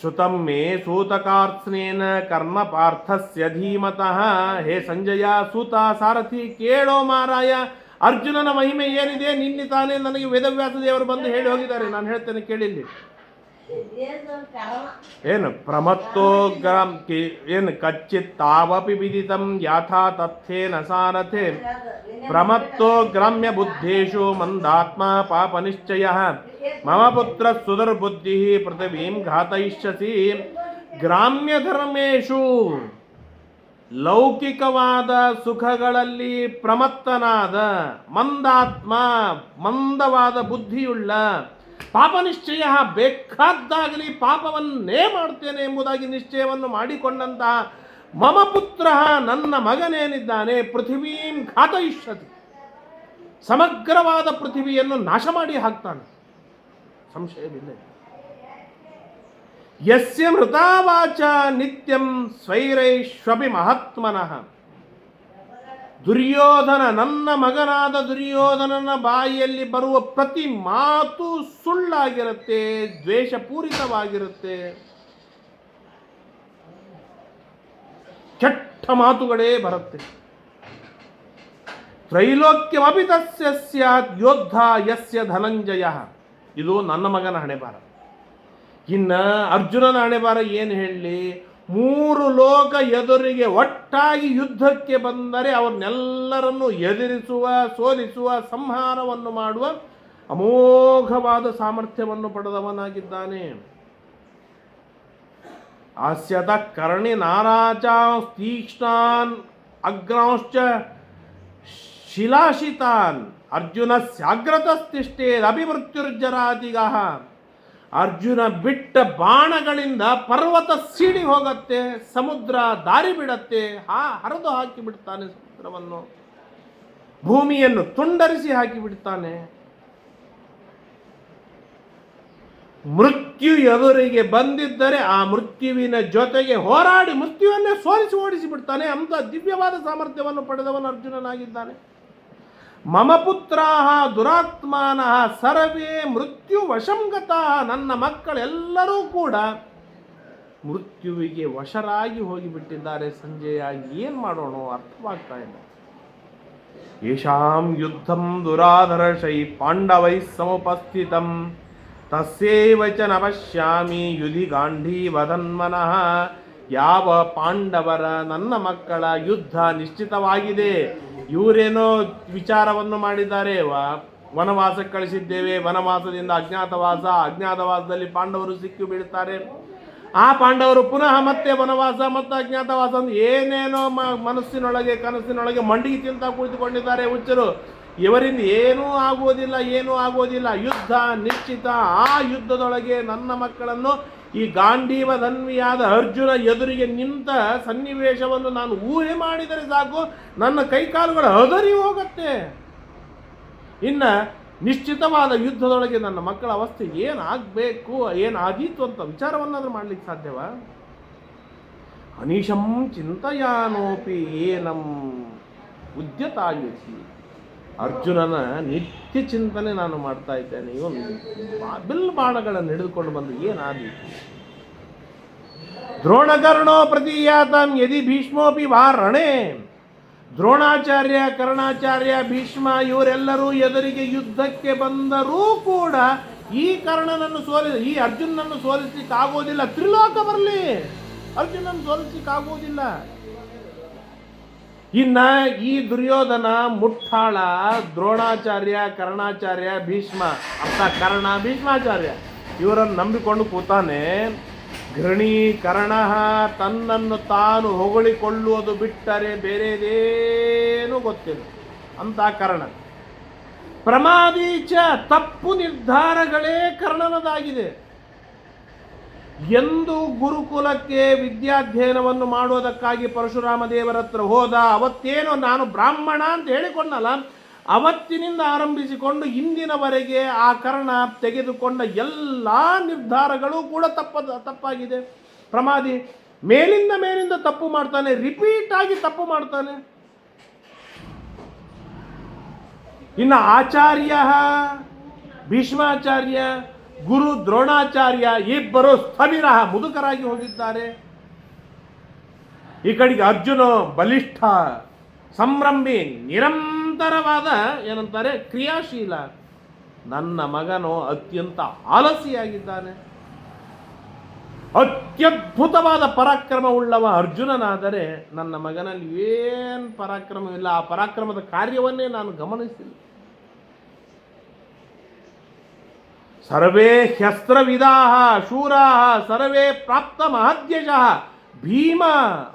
ಶ್ರುತಂ ಮೇ ಸೂತಕಾರ್ತ್ಸ್ನೇನ ಕರ್ಮ ಪಾರ್ಥಸ್ಯ ಧೀಮತಃ. ಹೇ ಸಂಜಯ, ಸೂತ, ಸಾರಥಿ, ಕೇಳೋ ಮಾರಾಯ. ಅರ್ಜುನನ ಮಹಿಮೆ ಏನಿದೆ ನಿನ್ನೆ ತಾನೇ ನನಗೆ ವೇದವ್ಯಾಸ ದೇವರು ಬಂದು ಹೇಳಿ ಹೋಗಿದ್ದಾರೆ. ನಾನು ಹೇಳ್ತೇನೆ ಕೇಳಿಲ್ಲಿ. ಏನು ಪ್ರಮತ್ತೋ ಗ್ರಾಂ ಕಿ ಏನು ಕಚ್ಚಿತ್ ತಾವಪಿ ವಿದಿತಂ ಯಾಥಾ ತಥ್ಯೇನ ಸಾರಥೆ. ಪ್ರಮತ್ತೋ ಗ್ರಾಮ್ಯ ಬುದ್ಧೇಶು ಮಂದಾತ್ಮ ಪಾಪ ನಿಶ್ಚಯ ಮಮ ಪುತ್ರ ಸುಧರ್ಬುದ್ಧಿ ಪೃಥಿವೀಂ ಘಾತಯಿಷ್ಯಸಿ. ಗ್ರಾಮ್ಯ ಧರ್ಮೇಶು ಲೌಕಿಕವಾದ ಸುಖಗಳಲ್ಲಿ ಪ್ರಮತ್ತನಾದ ಮಂದಾತ್ಮ ಮಂದವಾದ ಬುದ್ಧಿಯುಳ್ಳ ಪಾಪ ನಿಶ್ಚಯ ಬೇಕಾದ್ದಾಗಲಿ ಪಾಪವನ್ನೇ ಮಾಡ್ತೇನೆ ಎಂಬುದಾಗಿ ನಿಶ್ಚಯವನ್ನು ಮಾಡಿಕೊಂಡಂತಹ ಮಮ ಪುತ್ರ ನನ್ನ ಮಗನೇನಿದ್ದಾನೆ, ಪೃಥಿವೀಂ ಘಾತಯಿಷ್ಯತಿ ಸಮಗ್ರವಾದ ಪೃಥಿವಿಯನ್ನು ನಾಶ ಮಾಡಿ ಹಾಕ್ತಾನೆ. ಸಂಶಯವಿಲ್ಲ ಯಸ್ಯ ಮೃತಾವಾಚ ನಿತ್ಯಂ ಸ್ವೈರೈಶ್ವಪಿ ಮಹಾತ್ಮನಃ ದುರ್ಯೋಧನ, ನನ್ನ ಮಗನಾದ ದುರ್ಯೋಧನನ ಬಾಯಿಯಲ್ಲಿ ಬರುವ ಪ್ರತಿ ಮಾತು ಸುಳ್ಳಾಗಿರುತ್ತೆ, ದ್ವೇಷಪೂರಿತವಾಗಿರುತ್ತೆ. ಕೆಟ್ಟ ಮಾತುಗಳೇ ಬರುತ್ತೆ. ತ್ರೈಲೋಕ್ಯಮಿ ತಸ್ಯ ಯೋದ್ಧ ಯಸ್ಯ ಧನಂಜಯ. ಇದು ನನ್ನ ಮಗನ ಹಣೆಬಾರ. ಇನ್ನು ಅರ್ಜುನನ ಹಣೆಬಾರ ಏನು ಹೇಳಲಿ? ಮೂರು ಲೋಕ ಎದುರಿಗೆ ಒಟ್ಟಾಗಿ ಯುದ್ಧಕ್ಕೆ ಬಂದರೆ ಅವ್ರನ್ನೆಲ್ಲರನ್ನು ಎದುರಿಸುವ, ಸೋಲಿಸುವ, ಸಂಹಾರವನ್ನು ಮಾಡುವ ಅಮೋಘವಾದ ಸಾಮರ್ಥ್ಯವನ್ನು ಪಡೆದವನಾಗಿದ್ದಾನೆ. ಹಾಸ್ಯದ ಕರ್ಣಿ ನಾರಾಜಾಂ ತೀಕ್ಷ್ಣಾನ್ ಅಗ್ರಾಂಶ್ಚ ಶಿಲಾಶಿತಾನ್ ಅರ್ಜುನ ಸ್ಯಾಗ್ರತಸ್ತಿಷ್ಟೇದ್ ಅಭಿಮೃತ್ಯುರ್ಜರಾತಿಗಃ ಅರ್ಜುನ ಬಿಟ್ಟ ಬಾಣಗಳಿಂದ ಪರ್ವತ ಸೀಡಿ ಹೋಗತ್ತೆ, ಸಮುದ್ರ ದಾರಿ ಬಿಡತ್ತೆ, ಹಾ, ಹರಿದು ಹಾಕಿ ಬಿಡ್ತಾನೆ ಸಮುದ್ರವನ್ನು. ಭೂಮಿಯನ್ನು ತುಂಡರಿಸಿ ಹಾಕಿ ಬಿಡ್ತಾನೆ ಮೃತ್ಯು ಎದುರಿಗೆ ಬಂದಿದ್ದರೆ ಆ ಮೃತ್ಯುವಿನ ಜೊತೆಗೆ ಹೋರಾಡಿ ಮೃತ್ಯುವನ್ನೇ ಸೋಲಿಸಿ ಓಡಿಸಿ ಬಿಡ್ತಾನೆ ಅಂತ ದಿವ್ಯವಾದ ಸಾಮರ್ಥ್ಯವನ್ನು ಪಡೆದವನು ಅರ್ಜುನನಾಗಿದ್ದಾನೆ. ಮಮ ಪುತ್ರಾಹ ದುರಾತ್ಮಾನಃ ಸರ್ವೇ ಮೃತ್ಯು ವಶಂಗತಃ ನನ್ನ ಮಕ್ಕಳೆಲ್ಲರೂ ಕೂಡ ಮೃತ್ಯುವಿಗೆ ವಶರಾಗಿ ಹೋಗಿಬಿಟ್ಟಿದ್ದಾರೆ. ಸಂಜೆಯಾಗಿ ಏನು ಮಾಡೋಣ ಅರ್ಥವಾಗ್ತಾ ಇಲ್ಲ. ಯಶಾಂ ಯುದ್ಧಂ ದುರಾಧರ್ಷೈ ಪಾಂಡವೈ ಸಮುಪಸ್ಥಿತಂ. ತಸ್ಯೈವ ಚ ಯುಧಿ ಗಾಂಧೀವಧನ್ಮನಃ ಯಾವ ಪಾಂಡವರ ನನ್ನ ಮಕ್ಕಳ ಯುದ್ಧ ನಿಶ್ಚಿತವಾಗಿದೆ? ಇವರೇನೋ ವಿಚಾರವನ್ನು ಮಾಡಿದ್ದಾರೆ ವನವಾಸಕ್ಕೆ ಕಳಿಸಿದ್ದೇವೆ, ವನವಾಸದಿಂದ ಅಜ್ಞಾತವಾಸ, ಅಜ್ಞಾತವಾಸದಲ್ಲಿ ಪಾಂಡವರು ಸಿಕ್ಕಿ ಬೀಳ್ತಾರೆ. ಆ ಪಾಂಡವರು ಪುನಃ ಮತ್ತೆ ವನವಾಸ ಮತ್ತು ಅಜ್ಞಾತವಾಸ ಅಂತ ಏನೇನೋ ಮನಸ್ಸಿನೊಳಗೆ, ಕನಸಿನೊಳಗೆ ಮಂಡಿಗೆ ತಿಂತ ಕುಳಿತುಕೊಂಡಿದ್ದಾರೆ ಹುಚ್ಚರು. ಇವರಿಂದ ಏನೂ ಆಗುವುದಿಲ್ಲ ಏನೂ ಆಗುವುದಿಲ್ಲ. ಯುದ್ಧ ನಿಶ್ಚಿತ. ಆ ಯುದ್ಧದೊಳಗೆ ನನ್ನ ಮಕ್ಕಳನ್ನು ಈ ಗಾಂಧೀವ ಧನ್ವಿಯಾದ ಅರ್ಜುನ ಎದುರಿಗೆ ನಿಂತ ಸನ್ನಿವೇಶವನ್ನು ನಾನು ಊಹೆ ಮಾಡಿದರೆ ಸಾಕು, ನನ್ನ ಕೈಕಾಲುಗಳು ಹದರಿ ಹೋಗುತ್ತೆ. ಇನ್ನು ನಿಶ್ಚಿತವಾದ ಯುದ್ಧದೊಳಗೆ ನನ್ನ ಮಕ್ಕಳ ಅವಸ್ಥೆ ಏನಾಗಬೇಕು, ಏನಾದೀತು ಅಂತ ವಿಚಾರವನ್ನಾದರೂ ಮಾಡ್ಲಿಕ್ಕೆ ಸಾಧ್ಯವ? ಅನೀಶಂ ಚಿಂತಯಾನೋಪಿ ಏನಂ ಉದ್ಯತಾಯುತಿ ಅರ್ಜುನನ ನಿತ್ಯ ಚಿಂತನೆ ನಾನು ಮಾಡ್ತಾ ಇದ್ದೇನೆ. ಇವನು ಬಿಲ್ ಬಾಣಗಳನ್ನು ಹಿಡಿದುಕೊಂಡು ಬಂದು ಏನಾದೀತು ದ್ರೋಣಕರ್ಣೋ ಪ್ರತಿಯಾತಂ ಯದಿ ಭೀಷ್ಮೋಪಿ ವಾ ರಣೆ ದ್ರೋಣಾಚಾರ್ಯ, ಕರ್ಣಾಚಾರ್ಯ, ಭೀಷ್ಮ ಇವರೆಲ್ಲರೂ ಎದುರಿಗೆ ಯುದ್ಧಕ್ಕೆ ಬಂದರೂ ಕೂಡ ಈ ಕರ್ಣನನ್ನು ಸೋಲಿ ಈ ಅರ್ಜುನನ್ನು ಸೋಲಿಸ್ಲಿಕ್ಕೆ ಆಗೋದಿಲ್ಲ ತ್ರಿಲೋಕ ಬರಲಿ. ಅರ್ಜುನನ್ನು ಸೋಲಿಸ್ಲಿಕ್ಕೆ ಆಗೋದಿಲ್ಲ ಇನ್ನ ಈ ದುರ್ಯೋಧನ, ಮುಟ್ಟಾಳ, ದ್ರೋಣಾಚಾರ್ಯ, ಕರ್ಣಾಚಾರ್ಯ, ಭೀಷ್ಮ, ಅಂತ ಕರ್ಣ, ಭೀಷ್ಮಾಚಾರ್ಯ, ಇವರನ್ನು ನಂಬಿಕೊಂಡು ಕೂತಾನೆ ಘೃಣಿ ಕರ್ಣ ತನ್ನನ್ನು ತಾನು ಹೊಗಳಿಕೊಳ್ಳುವುದು ಬಿಟ್ಟರೆ ಬೇರೆದೇನೂ ಗೊತ್ತಿಲ್ಲ, ಅಂತ ಕರ್ಣ. ಪ್ರಮಾದೀಚ ತಪ್ಪು ನಿರ್ಧಾರಗಳೇ ಕರ್ಣನದಾಗಿದೆ. ಎಂದು ಗುರುಕುಲಕ್ಕೆ ವಿದ್ಯಾಧ್ಯಯನವನ್ನು ಮಾಡುವುದಕ್ಕಾಗಿ ಪರಶುರಾಮ ದೇವರ ಹತ್ರ ಹೋದ, ಅವತ್ತೇನೋ ನಾನು ಬ್ರಾಹ್ಮಣ ಅಂತ ಹೇಳಿಕೊಂಡಲ್ಲ, ಅವತ್ತಿನಿಂದ ಆರಂಭಿಸಿಕೊಂಡು ಇಂದಿನವರೆಗೆ ಆ ಕರ್ಣ ತೆಗೆದುಕೊಂಡ ಎಲ್ಲ ನಿರ್ಧಾರಗಳು ಕೂಡ ತಪ್ಪ ತಪ್ಪಾಗಿದೆ. ಪ್ರಮಾದಿ ಮೇಲಿಂದ ಮೇಲಿಂದ ತಪ್ಪು ಮಾಡ್ತಾನೆ ರಿಪೀಟ್ ಆಗಿ ತಪ್ಪು ಮಾಡ್ತಾನೆ. ಇನ್ನು ಆಚಾರ್ಯ, ಭೀಷ್ಮಾಚಾರ್ಯ ಗುರು ದ್ರೋಣಾಚಾರ್ಯ ಇಬ್ಬರು ಸ್ಥವಿರ ಮುದುಕರಾಗಿ ಹೋಗಿದ್ದಾರೆ. ಈ ಕಡೆಗೆ ಅರ್ಜುನ ಬಲಿಷ್ಠ, ಸಂಭ್ರಮಿ, ನಿರಂತರವಾದ ಏನಂತಾರೆ, ಕ್ರಿಯಾಶೀಲ. ನನ್ನ ಮಗನು ಅತ್ಯಂತ ಆಲಸಿಯಾಗಿದ್ದಾನೆ. ಅತ್ಯದ್ಭುತವಾದ ಪರಾಕ್ರಮವುಳ್ಳವ ಅರ್ಜುನನಾದರೆ ನನ್ನ ಮಗನಲ್ಲಿ ಏನು ಪರಾಕ್ರಮವಿಲ್ಲ. ಆ ಪರಾಕ್ರಮದ ಕಾರ್ಯವನ್ನೇ ನಾನು ಗಮನಿಸಿಲ್ಲ. ಸರ್ವೇ ಶಸ್ತ್ರವಿಧಾ ಶೂರಾ ಸರ್ವೇ ಪ್ರಾಪ್ತ ಮಹದ್ಯಶಃ ಭೀಮ,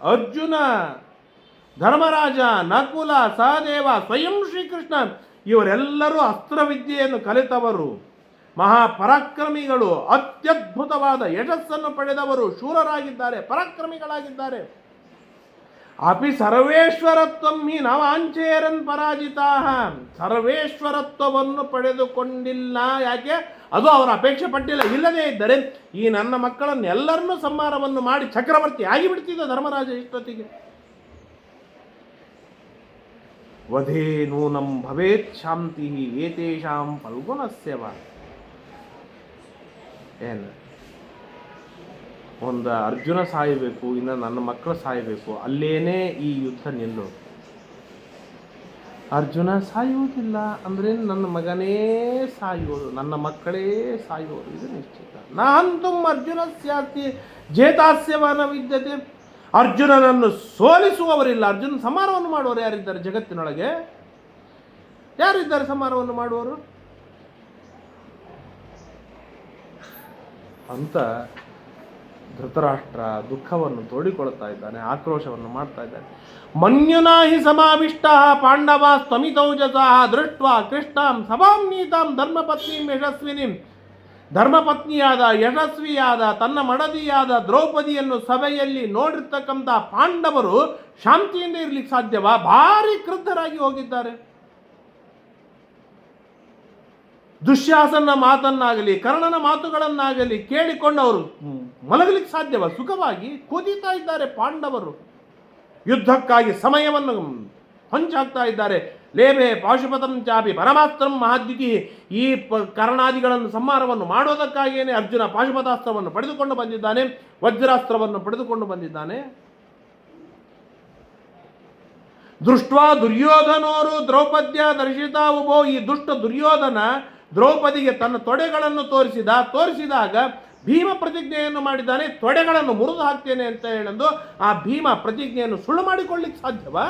ಅರ್ಜುನ, ಧರ್ಮರಾಜ, ನಕುಲ, ಸಹದೇವ, ಸ್ವಯಂ ಶ್ರೀಕೃಷ್ಣ, ಇವರೆಲ್ಲರೂ ಅಸ್ತ್ರವಿದ್ಯೆಯನ್ನು ಕಲಿತವರು. ಮಹಾಪರಾಕ್ರಮಿಗಳು, ಅತ್ಯದ್ಭುತವಾದ ಯಶಸ್ಸನ್ನು ಪಡೆದವರು ಶೂರರಾಗಿದ್ದಾರೆ, ಪರಾಕ್ರಮಿಗಳಾಗಿದ್ದಾರೆ. ಅಪಿ ಸರ್ವೇಶ್ವರತ್ವಂ ಹಿ ನವಾಂಚೇರನ್ ಪರಾಜಿತಾ ಸರ್ವೇಶ್ವರತ್ವವನ್ನು ಪಡೆದುಕೊಂಡಿಲ್ಲ. ಯಾಕೆ? ಅದು ಅವರ ಅಪೇಕ್ಷೆ ಪಟ್ಟಿಲ್ಲ. ಇಲ್ಲದೇ ಇದ್ದರೆ ಈ ನನ್ನ ಮಕ್ಕಳನ್ನೆಲ್ಲರನ್ನೂ ಸಂಹಾರವನ್ನು ಮಾಡಿ ಚಕ್ರವರ್ತಿ ಆಗಿಬಿಡ್ತಿದ್ದ ಧರ್ಮರಾಜ ಇಷ್ಟೊತ್ತಿಗೆ ವಧೇ ನೂನಂ ಭವೇತ್ ಶಾಂತಿ ಏತೇಷಾಂ ಫಲ್ಗುಣಸ್ಯವ. ಏನು? ಒಂದು ಅರ್ಜುನ ಸಾಯಬೇಕು, ಇನ್ನು ನನ್ನ ಮಕ್ಕಳು ಸಾಯಬೇಕು, ಅಲ್ಲೇನೇ ಈ ಯುದ್ಧ ನಿಲ್ಲೋದು? ಅರ್ಜುನ ಸಾಯುವುದಿಲ್ಲ ಅಂದರೆ ನನ್ನ ಮಗನೇ ಸಾಯುವುದು, ನನ್ನ ಮಕ್ಕಳೇ ಸಾಯುವುದು, ಇದು ನಿಶ್ಚಿತ. ನಾಂತು ಅರ್ಜುನ ಸ್ಯಾತಿ ಜೇತಾಸ್ಯವನ ವಿದ್ಯತೆ. ಅರ್ಜುನನನ್ನು ಸೋಲಿಸುವವರಿಲ್ಲ. ಅರ್ಜುನ ಸಮಾರವನ್ನು ಮಾಡುವವರು ಯಾರಿದ್ದಾರೆ ಜಗತ್ತಿನೊಳಗೆ? ಯಾರಿದ್ದಾರೆ ಸಮಾರವನ್ನು ಮಾಡುವವರು? ಅಂತ ಧೃತರಾಷ್ಟ್ರ ದುಃಖವನ್ನು ತೋಡಿಕೊಳ್ತಾ ಇದ್ದಾನೆ, ಆಕ್ರೋಶವನ್ನು ಮಾಡ್ತಾ ಇದ್ದಾನೆ. ಮನ್ಯುನಾ ಹಿ ಸಮಾವಿಷ್ಟ ಪಾಂಡವ ಸ್ತಮಿತೌಜಸ ದೃಷ್ಟ ಕೃಷ್ಣಾಂ ಸಭಾಂ ನೀತಾಂ ಧರ್ಮಪತ್ನಿಂ ಯಶಸ್ವಿನಿಂ. ಧರ್ಮಪತ್ನಿಯಾದ ಯಶಸ್ವಿಯಾದ, ತನ್ನ ಮಡದಿಯಾದ ದ್ರೌಪದಿಯನ್ನು ಸಭೆಯಲ್ಲಿ ನೋಡಿರ್ತಕ್ಕಂಥ ಪಾಂಡವರು ಶಾಂತಿಯಿಂದ ಇರಲಿಕ್ಕೆ ಸಾಧ್ಯವಾ? ಭಾರಿ ಕೃದ್ಧರಾಗಿ ಹೋಗಿದ್ದಾರೆ. ದುಶ್ಯಾಸನ ಮಾತನ್ನಾಗಲಿ ಕರ್ಣನ ಮಾತುಗಳನ್ನಾಗಲಿ ಕೇಳಿಕೊಂಡವರು ಮಲಗಲಿಕ್ಕೆ ಸಾಧ್ಯವ ಸುಖವಾಗಿ ಕುದೀತಾ ಇದ್ದಾರೆ ಪಾಂಡವರು. ಯುದ್ಧಕ್ಕಾಗಿ ಸಮಯವನ್ನು ಹೊಂಚಾಕ್ತಾ ಇದ್ದಾರೆ. ಲೇಬೆ ಪಾಶುಪತಂ ಚಾಪಿ ಪರಮಾಸ್ತ್ರಂ ಮಹಾದ್ಯುತಿ. ಈ ಪ ಕರ್ಣಾದಿಗಳನ್ನು ಸಂಹಾರವನ್ನು ಮಾಡೋದಕ್ಕಾಗಿಯೇ ಅರ್ಜುನ ಪಾಶುಪತಾಸ್ತ್ರವನ್ನು ಪಡೆದುಕೊಂಡು ಬಂದಿದ್ದಾನೆ ವಜ್ರಾಸ್ತ್ರವನ್ನು ಪಡೆದುಕೊಂಡು ಬಂದಿದ್ದಾನೆ. ದೃಷ್ಟ ದುರ್ಯೋಧನೋರು ದ್ರೌಪದ್ಯ ದರ್ಶಿತಾ ಉಭೋ ಈ ದುಷ್ಟ ದುರ್ಯೋಧನ ದ್ರೌಪದಿಗೆ ತನ್ನ ತೊಡೆಗಳನ್ನು ತೋರಿಸಿದ, ತೋರಿಸಿದಾಗ ಭೀಮ ಪ್ರತಿಜ್ಞೆಯನ್ನು ಮಾಡಿದ್ದಾನೆ, ತೊಡೆಗಳನ್ನು ಮುರಿದು ಹಾಕ್ತೇನೆ ಅಂತ ಹೇಳಂದು ಆ ಭೀಮ ಪ್ರತಿಜ್ಞೆಯನ್ನು ಸುಳ್ಳು ಮಾಡಿಕೊಳ್ಳಿಕ್ಕೆ ಸಾಧ್ಯವಾ?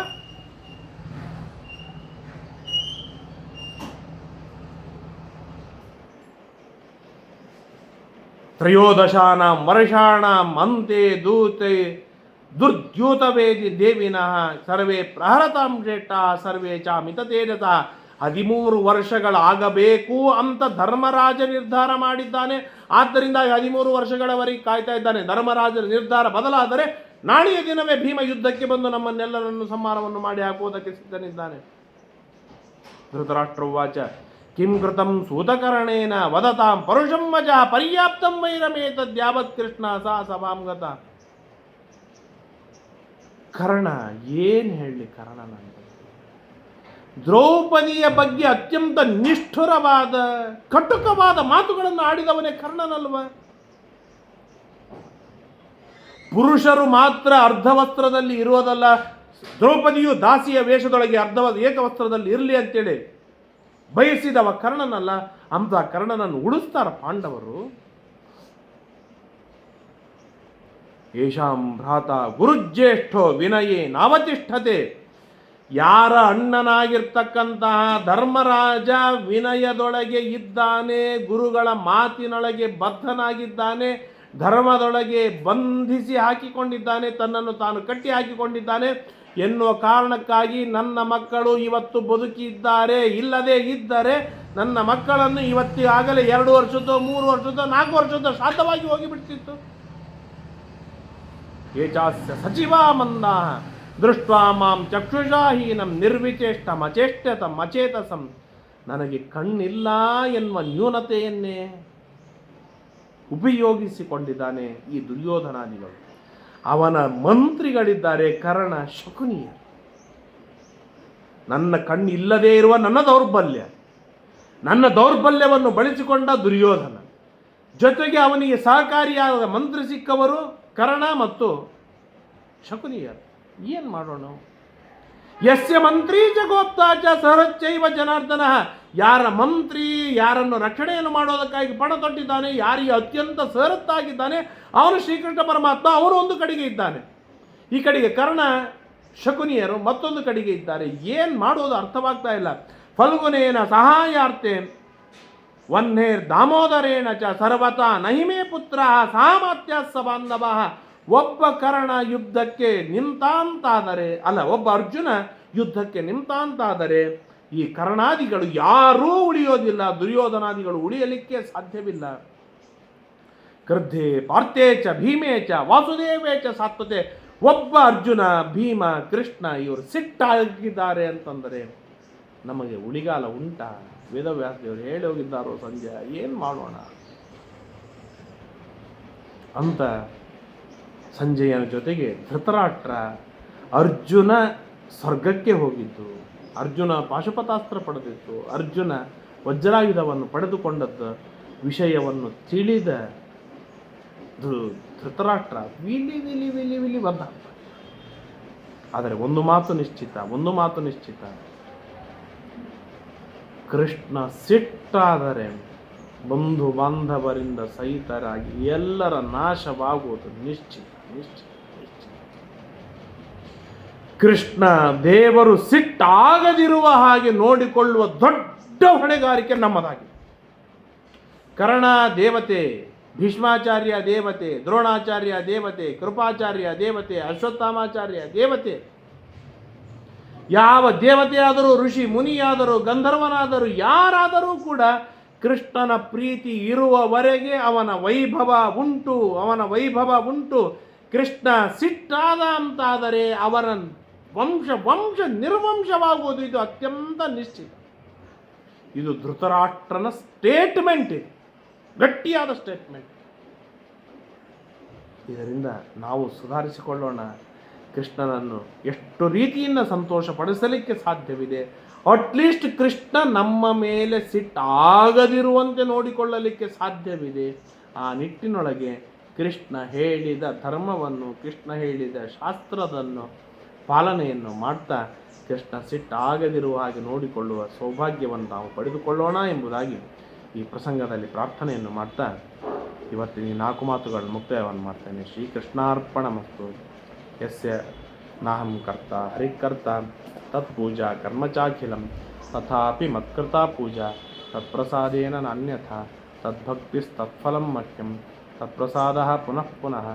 ತ್ರಯೋದಶಾನ ವರ್ಷಾಣಾಂ ಮಂತೆ ದೂತೆ ದುರ್ದ್ಯೂತವೇದಿ ದೇವಿನಃ ಸರ್ವೇ ಪ್ರಹರತಾಂ ಶ್ರೇಷ್ಠ ಸರ್ವೇ ಚ ಮಿತತೇಜಸ ಹದಿಮೂರು ವರ್ಷಗಳಾಗಬೇಕು ಅಂತ ಧರ್ಮರಾಜ ನಿರ್ಧಾರ ಮಾಡಿದ್ದಾನೆ. ಆದ್ದರಿಂದ ಹದಿಮೂರು ವರ್ಷಗಳವರೆಗೆ ಕಾಯ್ತಾ ಇದ್ದಾನೆ. ಧರ್ಮರಾಜನ ನಿರ್ಧಾರ ಬದಲಾದರೆ ನಾಳೆಯ ದಿನವೇ ಭೀಮ ಯುದ್ಧಕ್ಕೆ ಬಂದು ನಮ್ಮನ್ನೆಲ್ಲರನ್ನು ಸಂಹಾರವನ್ನು ಮಾಡಿ ಹಾಕುವುದಕ್ಕೆ ಸಿದ್ಧನಿದ್ದಾನೆ. ಧೃತರಾಷ್ಟ್ರವಾಚ ಕಿಂ ಕೃತಂ ಸೂತಕರ್ಣೇನ ವದತಾಂ ಪರುಷಂ ವಜ ಪರ್ಯಾಪ್ತಂ ವೈರಮೇತದ್ಯಾವತ್ ಕೃಷ್ಣ ಸಾ ಸಭಾಂಗತ ಕರ್ಣ, ಏನು ಹೇಳಲಿ ಕರ್ಣನಂತ ದ್ರೌಪದಿಯ ಬಗ್ಗೆ ಅತ್ಯಂತ ನಿಷ್ಠುರವಾದ, ಕಟುಕವಾದ ಮಾತುಗಳನ್ನು ಆಡಿದವನೇ ಕರ್ಣನಲ್ವ? ಪುರುಷರು ಮಾತ್ರ ಅರ್ಧವಸ್ತ್ರದಲ್ಲಿ ಇರುವುದಲ್ಲ, ದ್ರೌಪದಿಯು ದಾಸಿಯ ವೇಷದೊಳಗೆ ಅರ್ಧ ಏಕವಸ್ತ್ರದಲ್ಲಿ ಇರಲಿ ಅಂತೇಳಿ ಬಯಸಿದವ ಕರ್ಣನಲ್ಲ, ಅಂತ ಕರ್ಣನನ್ನು ಉಳಿಸ್ತಾರ ಪಾಂಡವರು. ಯಶಾಂ ಭ್ರಾತ ಗುರುಜ್ಯೇಷ್ಠೋ ವಿನಯೇ ನಾವತಿಷ್ಠತೆ. ಯಾರ ಅಣ್ಣನಾಗಿರ್ತಕ್ಕಂತಹ ಧರ್ಮರಾಜ ವಿನಯದೊಳಗೆ ಇದ್ದಾನೆ, ಗುರುಗಳ ಮಾತಿನೊಳಗೆ ಬದ್ಧನಾಗಿದ್ದಾನೆ, ಧರ್ಮದೊಳಗೆ ಬಂಧಿಸಿ ಹಾಕಿಕೊಂಡಿದ್ದಾನೆ, ತನ್ನನ್ನು ತಾನು ಕಟ್ಟಿ ಹಾಕಿಕೊಂಡಿದ್ದಾನೆ ಎನ್ನುವ ಕಾರಣಕ್ಕಾಗಿ ನನ್ನ ಮಕ್ಕಳು ಇವತ್ತು ಬದುಕಿದ್ದಾರೆ. ಇಲ್ಲದೆ ಇದ್ದರೆ ನನ್ನ ಮಕ್ಕಳನ್ನು ಇವತ್ತಿಗಾಗಲೇ ಎರಡು ವರ್ಷದ ಮೂರು ವರ್ಷದ ನಾಲ್ಕು ವರ್ಷದ ಶಾಂತವಾಗಿ ಹೋಗಿಬಿಡ್ತಿತ್ತು. ಏಚಾಸ್ಯ ಸಚಿವ ಮಂದ ದೃಷ್ಟ ಮಾಂ ಚಕ್ಷುಷಾಹೀನಂ ನಿರ್ವಿಚೇಷ್ಟಂ ಅಚೇಷ್ಟತಂ ಅಚೇತಸಂ. ನನಗೆ ಕಣ್ಣಿಲ್ಲ ಎನ್ನುವ ನ್ಯೂನತೆಯನ್ನೇ ಉಪಯೋಗಿಸಿಕೊಂಡಿದ್ದಾನೆ ಈ ದುರ್ಯೋಧನಾದಿಗಳು ಅವನ ಮಂತ್ರಿಗಳಿದ್ದಾರೆ ಕರ್ಣ ಶಕುನಿಯ ನನ್ನ ಕಣ್ಣಿಲ್ಲದೇ ಇರುವ ನನ್ನ ದೌರ್ಬಲ್ಯ. ನನ್ನ ದೌರ್ಬಲ್ಯವನ್ನು ಬಳಸಿಕೊಂಡ ದುರ್ಯೋಧನ. ಜೊತೆಗೆ ಅವನಿಗೆ ಸಹಕಾರಿಯಾದ ಮಂತ್ರಿ ಸಿಕ್ಕವರು ಕರ್ಣ ಮತ್ತು ಶಕುನಿಯರು. ಏನು ಮಾಡೋಣ? ಯಸ್ಯ ಮಂತ್ರಿ ಜಗೋಪ್ತಾಚ ಸಹರಚ್ಚೈವ ಜನಾರ್ದನ. ಯಾರ ಮಂತ್ರಿ, ಯಾರನ್ನು ರಕ್ಷಣೆಯನ್ನು ಮಾಡೋದಕ್ಕಾಗಿ ಪಣ ತೊಟ್ಟಿದ್ದಾನೆ, ಯಾರಿಗೆ ಅತ್ಯಂತ ಸರತ್ತಾಗಿದ್ದಾನೆ, ಅವನು ಶ್ರೀಕೃಷ್ಣ ಪರಮಾತ್ಮ, ಅವನು ಒಂದು ಕಡೆಗೆ ಇದ್ದಾನೆ. ಈ ಕಡೆಗೆ ಕರ್ಣ, ಶಕುನಿಯರು ಮತ್ತೊಂದು ಕಡೆಗೆ ಇದ್ದಾರೆ. ಏನು ಮಾಡೋದು ಅರ್ಥವಾಗ್ತಾ ಇಲ್ಲ. ಫಲ್ಗುನೇನ ಸಹಾಯಾರ್ಥೆ ವನ್ನೇರ್ ದಾಮೋದರೇಣ ಚ ಸರ್ವತಾ ನಹಿಮೇ ಪುತ್ರ ಸಾಮಾತ್ಯ ಬಾಂಧವ. ಒಬ್ಬ ಕರ್ಣ ಯುದ್ಧಕ್ಕೆ ನಿಂತಾಂತಾದರೆ, ಅಲ್ಲ, ಒಬ್ಬ ಅರ್ಜುನ ಯುದ್ಧಕ್ಕೆ ನಿಂತಾಂತಾದರೆ, ಈ ಕರ್ಣಾದಿಗಳು ಯಾರೂ ಉಳಿಯೋದಿಲ್ಲ, ದುರ್ಯೋಧನಾದಿಗಳು ಉಳಿಯಲಿಕ್ಕೆ ಸಾಧ್ಯವಿಲ್ಲ. ಕ್ರದ್ಧೆ ಪಾರ್ಥೇ ಚ, ಭೀಮೇ ಚ, ವಾಸುದೇವೇ ಚ ಸಾತ್ವತೆ. ಒಬ್ಬ ಅರ್ಜುನ, ಭೀಮ, ಕೃಷ್ಣ ಇವರು ಸಿಟ್ಟಾಗಿದ್ದಾರೆ ಅಂತಂದರೆ, ನಮಗೆ ಉಳಿಗಾಲ ಉಂಟಾ? ವೇದವ್ಯಾಸದೇವರು ಹೇಳಿ ಹೋಗಿದ್ದಾರೋ ಸಂಜೆ, ಏನು ಮಾಡೋಣ? ಅಂತ ಸಂಜಯನ ಜೊತೆಗೆ ಧೃತರಾಷ್ಟ್ರ ಅರ್ಜುನ ಸ್ವರ್ಗಕ್ಕೆ ಹೋಗಿದ್ದು. ಅರ್ಜುನ ಪಾಶುಪತಾಸ್ತ್ರ ಪಡೆದಿತ್ತು. ಅರ್ಜುನ ವಜ್ರಾಯುಧವನ್ನು ಪಡೆದುಕೊಂಡದ್ದು ವಿಷಯವನ್ನು ತಿಳಿದ ಧೃತರಾಷ್ಟ್ರ ವಿಲಿ ವಿಲಿ ವಿಲಿ ವಿಲಿ ಬಂದ. ಆದರೆ ಒಂದು ಮಾತು ನಿಶ್ಚಿತ, ಒಂದು ಮಾತು ನಿಶ್ಚಿತ. ಕೃಷ್ಣ ಸಿಟ್ಟಾದರೆ ಬಂಧು ಬಾಂಧವರಿಂದ ಸಹಿತರಾಗಿ ಎಲ್ಲರ ನಾಶವಾಗುವುದು ನಿಶ್ಚಿತ. ಕೃಷ್ಣ ದೇವರು ಸಿಟ್ಟಾಗದಿರುವ ಹಾಗೆ ನೋಡಿಕೊಳ್ಳುವ ದೊಡ್ಡ ಹೊಣೆಗಾರಿಕೆ ನಮ್ಮದಾಗಿದೆ. ಕರ್ಣ ದೇವತೆ, ಭೀಷ್ಮಾಚಾರ್ಯ ದೇವತೆ, ದ್ರೋಣಾಚಾರ್ಯ ದೇವತೆ, ಕೃಪಾಚಾರ್ಯ ದೇವತೆ, ಅಶ್ವತ್ಥಾಮಾಚಾರ್ಯ ದೇವತೆ. ಯಾವ ದೇವತೆಯಾದರೂ, ಋಷಿ ಮುನಿಯಾದರೂ, ಗಂಧರ್ವನಾದರೂ, ಯಾರಾದರೂ ಕೂಡ ಕೃಷ್ಣನ ಪ್ರೀತಿ ಇರುವವರೆಗೆ ಅವನ ವೈಭವ ಉಂಟು, ಅವನ ವೈಭವ ಉಂಟು. ಕೃಷ್ಣ ಸಿಟ್ಟಾದ ಅಂತಾದರೆ ಅವರ ವಂಶ ವಂಶ ನಿರ್ವಂಶವಾಗುವುದು ಇದು ಅತ್ಯಂತ ನಿಶ್ಚಿತ. ಇದು ಧೃತರಾಷ್ಟ್ರನ ಸ್ಟೇಟ್ಮೆಂಟ್ ಇದು. ಗಟ್ಟಿಯಾದ ಸ್ಟೇಟ್ಮೆಂಟ್ ಇದರಿಂದ ನಾವು ಸುಧಾರಿಸಿಕೊಳ್ಳೋಣ. ಕೃಷ್ಣನನ್ನು ಎಷ್ಟು ರೀತಿಯಿಂದ ಸಂತೋಷಪಡಿಸಲಿಕ್ಕೆ ಸಾಧ್ಯವಿದೆ? ಅಟ್ಲೀಸ್ಟ್ ಕೃಷ್ಣ ನಮ್ಮ ಮೇಲೆ ಸಿಟ್ಟಾಗದಿರುವಂತೆ ನೋಡಿಕೊಳ್ಳಲಿಕ್ಕೆ ಸಾಧ್ಯವಿದೆ. ಆ ನಿಟ್ಟಿನೊಳಗೆ ಕೃಷ್ಣ ಹೇಳಿದ ಧರ್ಮವನ್ನು, ಕೃಷ್ಣ ಹೇಳಿದ ಶಾಸ್ತ್ರದನ್ನು, ಪಾಲನೆಯನ್ನು ಮಾಡ್ತಾ ಕೃಷ್ಣ ಸಿಟ್ಟಾಗದಿರುವ ಹಾಗೆ ನೋಡಿಕೊಳ್ಳುವ ಸೌಭಾಗ್ಯವನ್ನು ನಾವು ಪಡೆದುಕೊಳ್ಳೋಣ ಎಂಬುದಾಗಿ ಈ ಪ್ರಸಂಗದಲ್ಲಿ ಪ್ರಾರ್ಥನೆಯನ್ನು ಮಾಡ್ತಾ ಇವತ್ತಿನ ಈ ನಾಲ್ಕು ಮಾತುಗಳನ್ನು ಮುಕ್ತಾಯವನ್ನು ಮಾಡ್ತೇನೆ. ಶ್ರೀಕೃಷ್ಣಾರ್ಪಣ ಮತ್ತು ಯಸ್ಯ ನಾಹಂ ಕರ್ತ ಹರಿಕರ್ತ ತತ್ಪೂಜಾ ಕರ್ಮಚಾಖಿಲಂ, ತಥಾಪಿ ಮತ್ಕೃತಾ ಪೂಜಾ, ತತ್ಪ್ರಸಾದೇನ ನಾನ್ಯಥಾ ತದ್ಭಕ್ತಿಸ್ತತ್ಫಲಂ ಮಹ್ಯಂ తత్ప్రసాద పునః పునః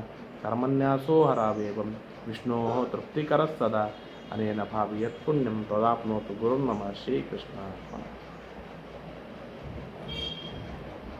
కర్మన్యాసో హరావేవం విష్ణో తృప్తికర సదా. అనేన భావి యత్పుణ్యం తదాప్నోతు గురుర్నమ శ్రీకృష్ణ